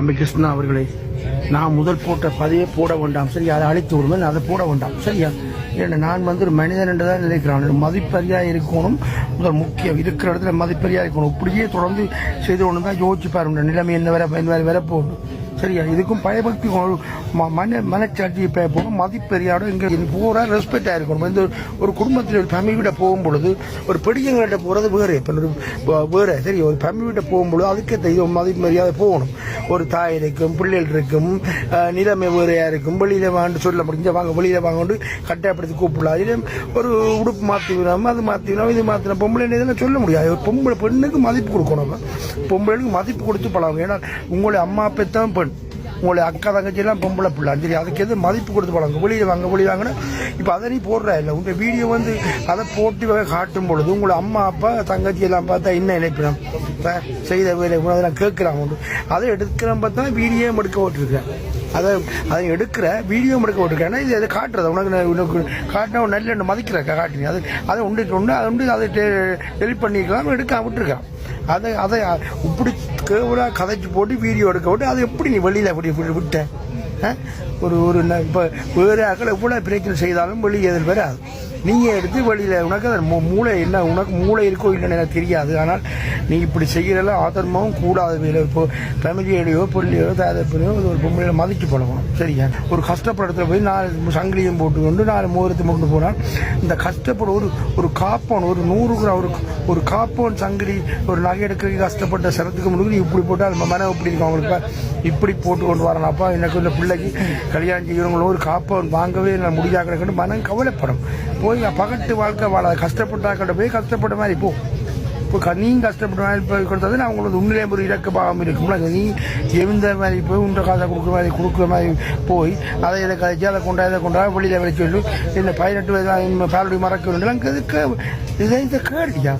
தம்பி கிருஷ்ணா அவர்களே நான் முதல் போட்ட பதிவே போட வேண்டாம். சரி அதை அழைத்து விடுவேன் அதை போட வேண்டாம். சரியா? ஏன்னா நான் வந்து ஒரு மனிதன் என்று தான் நினைக்கிறேன் மதிப்பரியா இருக்கணும். முதல் முக்கியம் இருக்கிற இடத்துல மதிப்பரியா இருக்கணும். இப்படியே தொடர்ந்து செய்து கொண்டு தான் யோசிச்சு பாருங்க. நிலைமை என்ன வர என்ன வர வர சரியா? இதுக்கும் பயபக்தி ம- மன மனச்சாட்சி போகணும் மதிப்பெரியாட இங்கே பூரா ரெஸ்பெக்டாக இருக்கணும். இந்த ஒரு குடும்பத்தில் ஒரு ஃபேமிலி வீட போகும் பொழுது ஒரு பெரியவங்கள்ட்ட போகிறது வேறு இப்போ ஒரு வேறு சரி ஒரு ஃபேமிலி போகும் போகும்பொழுது அதுக்கே தெய்வம் மதிப்பு மரியாதை போகணும். ஒரு தாய் இருக்கும் பிள்ளைகள் இருக்கும் நிலைமை வேறையாக இருக்கும். வெளியில் வாங்கிட்டு சொல்ல முடிஞ்ச வாங்க வெளியில் வாங்கிட்டு கட்டாயப்படுத்தி கூப்பிடலாம். அதில் ஒரு உடுப்பு மாற்றி விடாமல் அது மாற்றி விடாம இது மாற்றின பொம்பளை இதெல்லாம் சொல்ல முடியாது. ஒரு பொம்பளை பெண்ணுக்கு மதிப்பு கொடுக்கணும். பொம்பளைக்கு மதிப்பு கொடுத்து பழகும் ஏன்னா உங்களுடைய அம்மா அப்பத்தான் பெண். உங்களுடைய அக்கா தங்கச்சி எல்லாம் பொம்பளை பிள்ளை. சரி அதுக்கு எது மதிப்பு கொடுத்து பழங்க வெளியில் வாங்க வெளியே வாங்கினா இப்போ அதை நீ போடுற இல்லை? உங்கள் வீடியோ வந்து அதை போட்டு வகை காட்டும் பொழுது உங்களை அம்மா அப்பா தங்கச்சி எல்லாம் பார்த்தா என்ன நினைப்பிடும் செய்த வேலை அதெல்லாம் கேட்குறாங்க உண்டு. அதை எடுக்கிறேன் பார்த்தா வீடியோ எடுக்க விட்டுருக்கேன் அதை அதை எடுக்கிற வீடியோ எடுக்க விட்டுருக்கேன் இது அதை காட்டுறது? உனக்கு உனக்கு காட்டினா நல்ல மதிக்கிற காட்டுறீங்க? அது அதை உண்டு உண்டு அதை உண்டு அதை டெலிட் பண்ணிக்கலாம் எடுக்க விட்டுருக்கான். அதை அதை இப்படி கேவலாக கதைச்சு போட்டு வீடியோ எடுக்க விட்டு அது எப்படி நீ வெளியில் அப்படி விட்ட? ஒரு ஒரு இப்போ வேறு ஆக்கள் எவ்வளோ பிரச்சனை செய்தாலும் வெளியே எதில் வராது. நீங்கள் எடுத்து வெளியில் உனக்கு அது மூ- மூளை என்ன உனக்கு மூளை இருக்கோ இல்லைன்னு எனக்கு தெரியாது. ஆனால் நீ இப்படி செய்கிறதெல்லாம் ஆதர்மவும் கூடாது. வேலை இப்போ ஃபேமிலியோடையோ பிள்ளையோ தாதப்பனையோ ஒரு பொம்பளையில மதிச்சு பழகணும் சரியா? ஒரு கஷ்டப்படுறதுல போய் நாலு சங்கிலியும் போட்டுக்கொண்டு நாலு மோதிரத்தை கொண்டு போனால் இந்த கஷ்டப்பட ஒரு ஒரு காப்போன் ஒரு நூறு கிராம் ஒரு ஒரு காப்போன் சங்கிலி ஒரு நகை எடுக்க கஷ்டப்பட்ட சிரத்துக்கு முன்னாடி நீ இப்படி போட்டால் அது மனம் இப்படி இருக்கும் அவங்களுக்கு இப்படி போட்டு கொண்டு வரணும். அப்பா எனக்கு இந்த பிள்ளைக்கு கல்யாணம் செய்யறவங்களும் ஒரு காப்போன் வாங்கவே நான் முடியாதுன்னு மனம் கவலைப்படும். போய் பகட்டு வாழ்க்கை வாழ கஷ்டப்பட்டாக்கிட்ட போய் கஷ்டப்பட்ட மாதிரி போ. இப்போ க- நீ கஷ்டப்பட்ட மாதிரி போய் கொடுத்தது நான் உங்களுக்கு உண்மையிலே ஒரு இலக்க பாகம் இருக்கும்ல நீ எந்த மாதிரி போய் உண்ட காசை கொடுக்குற மாதிரி கொடுக்குற மாதிரி போய் அதை இதை கழிச்சு அதை கொண்டா இதை கொண்டா வெளியில் வச்சு சொல்லி. இந்த பதினெட்டு வயது பாலுடைய மறக்க வேண்டும் இதுதான் இந்த கேள்வியா?